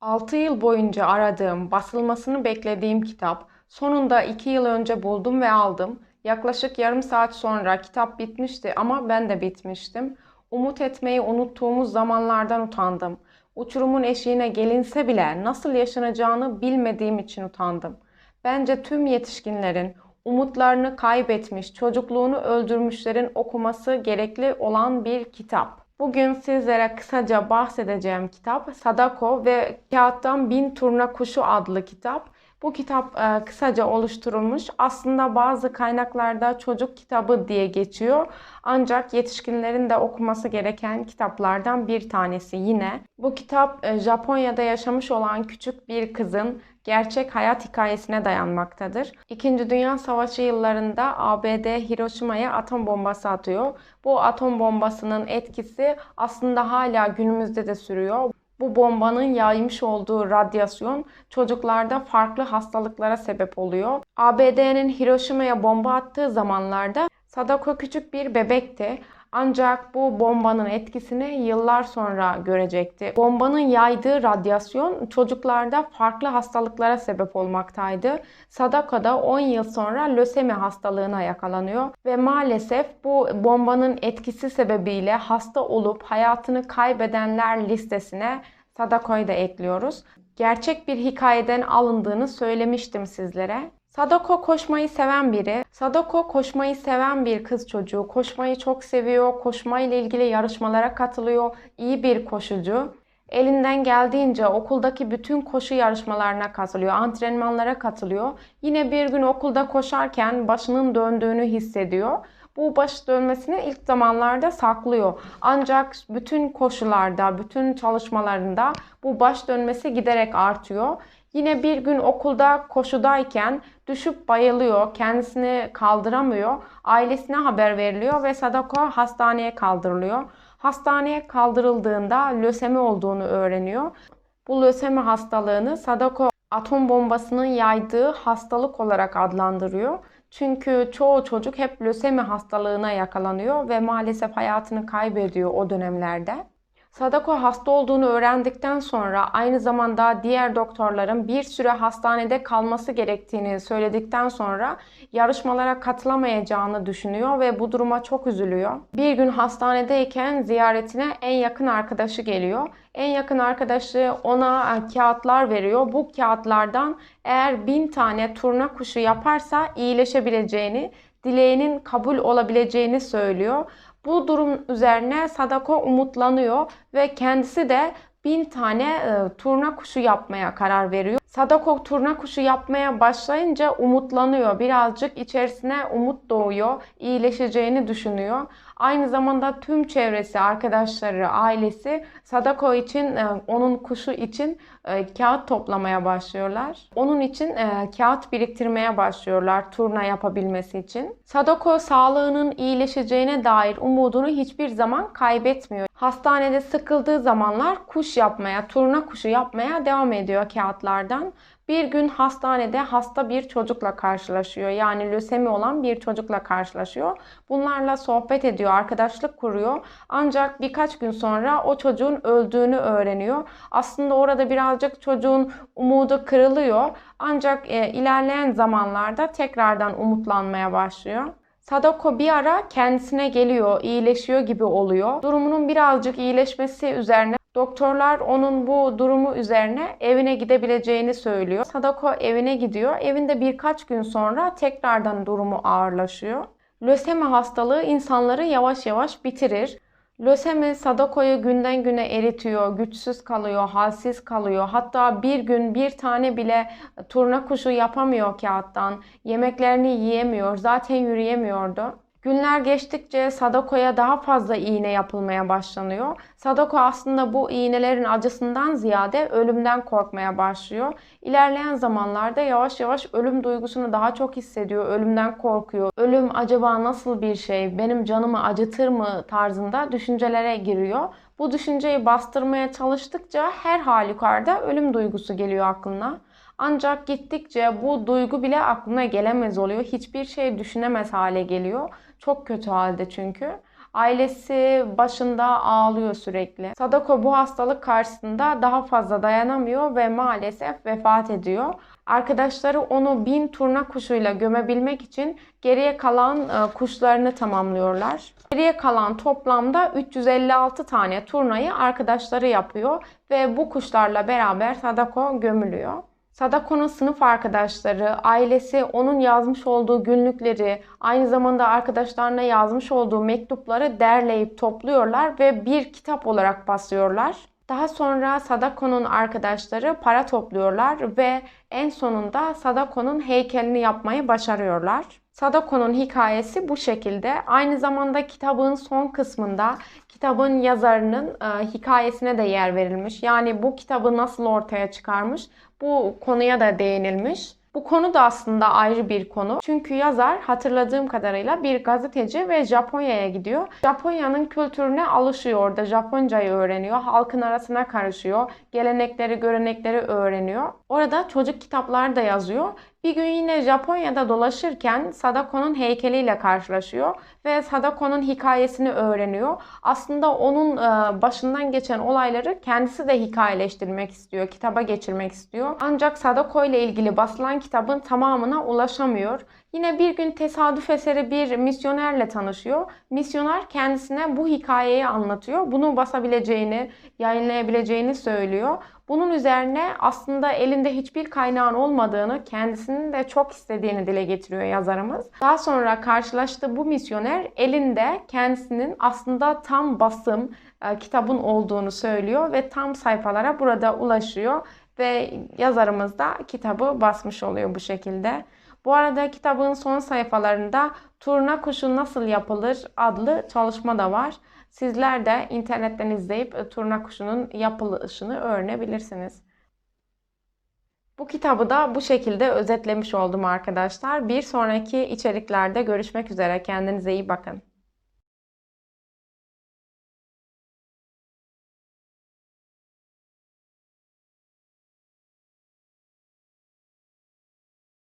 6 yıl boyunca aradığım, basılmasını beklediğim kitap sonunda 2 yıl önce buldum ve aldım. Yaklaşık yarım saat sonra kitap bitmişti ama ben de bitmiştim. Umut etmeyi unuttuğumuz zamanlardan utandım. Uçurumun eşiğine gelinse bile nasıl yaşanacağını bilmediğim için utandım. Bence tüm yetişkinlerin umutlarını kaybetmiş, çocukluğunu öldürmüşlerin okuması gerekli olan bir kitap. Bugün sizlere kısaca bahsedeceğim kitap Sadako ve Kağıttan Bin Turna Kuşu adlı kitap. Bu kitap e, kısaca oluşturulmuş. Aslında bazı kaynaklarda çocuk kitabı diye geçiyor. Ancak yetişkinlerin de okuması gereken kitaplardan bir tanesi yine. Bu kitap e, Japonya'da yaşamış olan küçük bir kızın gerçek hayat hikayesine dayanmaktadır. İkinci Dünya Savaşı yıllarında ABD Hiroşima'ya atom bombası atıyor. Bu atom bombasının etkisi aslında hala günümüzde de sürüyor. Bu bombanın yaymış olduğu radyasyon çocuklarda farklı hastalıklara sebep oluyor. ABD'nin Hiroşima'ya bomba attığı zamanlarda Sadako küçük bir bebekti. Ancak bu bombanın etkisini yıllar sonra görecekti. Bombanın yaydığı radyasyon çocuklarda farklı hastalıklara sebep olmaktaydı. Sadako da 10 yıl sonra lösemi hastalığına yakalanıyor ve maalesef bu bombanın etkisi sebebiyle hasta olup hayatını kaybedenler listesine Sadako'yu da ekliyoruz. Gerçek bir hikayeden alındığını söylemiştim sizlere. Sadako koşmayı seven biri. Sadako koşmayı seven bir kız çocuğu. Koşmayı çok seviyor. Koşmayla ilgili yarışmalara katılıyor. İyi bir koşucu. Elinden geldiğince okuldaki bütün koşu yarışmalarına katılıyor, antrenmanlara katılıyor. Yine bir gün okulda koşarken başının döndüğünü hissediyor. Bu baş dönmesini ilk zamanlarda saklıyor. Ancak bütün koşularda, bütün çalışmalarında bu baş dönmesi giderek artıyor. Yine bir gün okulda koşudayken düşüp bayılıyor, kendisini kaldıramıyor. Ailesine haber veriliyor ve Sadako hastaneye kaldırılıyor. Hastaneye kaldırıldığında lösemi olduğunu öğreniyor. Bu lösemi hastalığını Sadako atom bombasının yaydığı hastalık olarak adlandırıyor. Çünkü çoğu çocuk hep lösemi hastalığına yakalanıyor ve maalesef hayatını kaybediyor o dönemlerde. Sadako hasta olduğunu öğrendikten sonra aynı zamanda diğer doktorların bir süre hastanede kalması gerektiğini söyledikten sonra yarışmalara katılamayacağını düşünüyor ve bu duruma çok üzülüyor. Bir gün hastanedeyken ziyaretine en yakın arkadaşı geliyor. En yakın arkadaşı ona kağıtlar veriyor. Bu kağıtlardan eğer bin tane turna kuşu yaparsa iyileşebileceğini, dileğinin kabul olabileceğini söylüyor. Bu durum üzerine Sadako umutlanıyor ve kendisi de bin tane e, turna kuşu yapmaya karar veriyor. Sadako turna kuşu yapmaya başlayınca umutlanıyor. Birazcık içerisine umut doğuyor. iyileşeceğini düşünüyor. Aynı zamanda tüm çevresi, arkadaşları, ailesi Sadako için, e, onun kuşu için e, kağıt toplamaya başlıyorlar. Onun için e, kağıt biriktirmeye başlıyorlar turna yapabilmesi için. Sadako sağlığının iyileşeceğine dair umudunu hiçbir zaman kaybetmiyor. Hastanede sıkıldığı zamanlar kuş yapmaya, turna kuşu yapmaya devam ediyor kağıtlardan. Bir gün hastanede hasta bir çocukla karşılaşıyor. Yani lösemi olan bir çocukla karşılaşıyor. Bunlarla sohbet ediyor, arkadaşlık kuruyor. Ancak birkaç gün sonra o çocuğun öldüğünü öğreniyor. Aslında orada birazcık çocuğun umudu kırılıyor. Ancak e, ilerleyen zamanlarda tekrardan umutlanmaya başlıyor. Sadako bir ara kendisine geliyor, iyileşiyor gibi oluyor. Durumunun birazcık iyileşmesi üzerine doktorlar onun bu durumu üzerine evine gidebileceğini söylüyor. Sadako evine gidiyor. Evinde birkaç gün sonra tekrardan durumu ağırlaşıyor. Lösemi hastalığı insanları yavaş yavaş bitirir. Lösemi Sadako'yu günden güne eritiyor, güçsüz kalıyor, halsiz kalıyor. Hatta bir gün bir tane bile turna kuşu yapamıyor kağıttan. Yemeklerini yiyemiyor, zaten yürüyemiyordu. Günler geçtikçe Sadako'ya daha fazla iğne yapılmaya başlanıyor. Sadako aslında bu iğnelerin acısından ziyade ölümden korkmaya başlıyor. İlerleyen zamanlarda yavaş yavaş ölüm duygusunu daha çok hissediyor, ölümden korkuyor. Ölüm acaba nasıl bir şey, benim canımı acıtır mı tarzında düşüncelere giriyor. Bu düşünceyi bastırmaya çalıştıkça her halükarda ölüm duygusu geliyor aklına. Ancak gittikçe bu duygu bile aklına gelemez oluyor. Hiçbir şey düşünemez hale geliyor. Çok kötü halde çünkü. Ailesi başında ağlıyor sürekli. Sadako bu hastalık karşısında daha fazla dayanamıyor ve maalesef vefat ediyor. Arkadaşları onu bin turna kuşuyla gömebilmek için geriye kalan e, kuşlarını tamamlıyorlar. Geriye kalan toplamda 356 tane turnayı arkadaşları yapıyor ve bu kuşlarla beraber Sadako gömülüyor. Sadako'nun sınıf arkadaşları, ailesi onun yazmış olduğu günlükleri, aynı zamanda arkadaşlarına yazmış olduğu mektupları derleyip topluyorlar ve bir kitap olarak basıyorlar. Daha sonra Sadako'nun arkadaşları para topluyorlar ve en sonunda Sadako'nun heykelini yapmayı başarıyorlar. Sadako'nun hikayesi bu şekilde. Aynı zamanda kitabın son kısmında kitabın yazarının e, hikayesine de yer verilmiş. Yani bu kitabı nasıl ortaya çıkarmış bu konuya da değinilmiş. Bu konu da aslında ayrı bir konu. Çünkü yazar hatırladığım kadarıyla bir gazeteci ve Japonya'ya gidiyor. Japonya'nın kültürüne alışıyor orada. Japoncayı öğreniyor. Halkın arasına karışıyor. Gelenekleri, görenekleri öğreniyor. Orada çocuk kitaplar da yazıyor. Bir gün yine Japonya'da dolaşırken Sadako'nun heykeliyle karşılaşıyor ve Sadako'nun hikayesini öğreniyor. Aslında onun e, başından geçen olayları kendisi de hikayeleştirmek istiyor, kitaba geçirmek istiyor. Ancak Sadako ile ilgili basılan kitabın tamamına ulaşamıyor. Yine bir gün tesadüf eseri bir misyonerle tanışıyor. Misyoner kendisine bu hikayeyi anlatıyor. Bunu basabileceğini, yayınlayabileceğini söylüyor. Bunun üzerine aslında elinde hiçbir kaynağın olmadığını, kendisinin de çok istediğini dile getiriyor yazarımız. Daha sonra karşılaştığı bu misyoner elinde kendisinin aslında tam basım e, kitabın olduğunu söylüyor ve tam sayfalara burada ulaşıyor ve yazarımız da kitabı basmış oluyor bu şekilde. Bu arada kitabın son sayfalarında Turna Kuşu Nasıl Yapılır adlı çalışma da var. Sizler de internetten izleyip e, turna kuşunun yapılışını öğrenebilirsiniz. Bu kitabı da bu şekilde özetlemiş oldum arkadaşlar. Bir sonraki içeriklerde görüşmek üzere. Kendinize iyi bakın.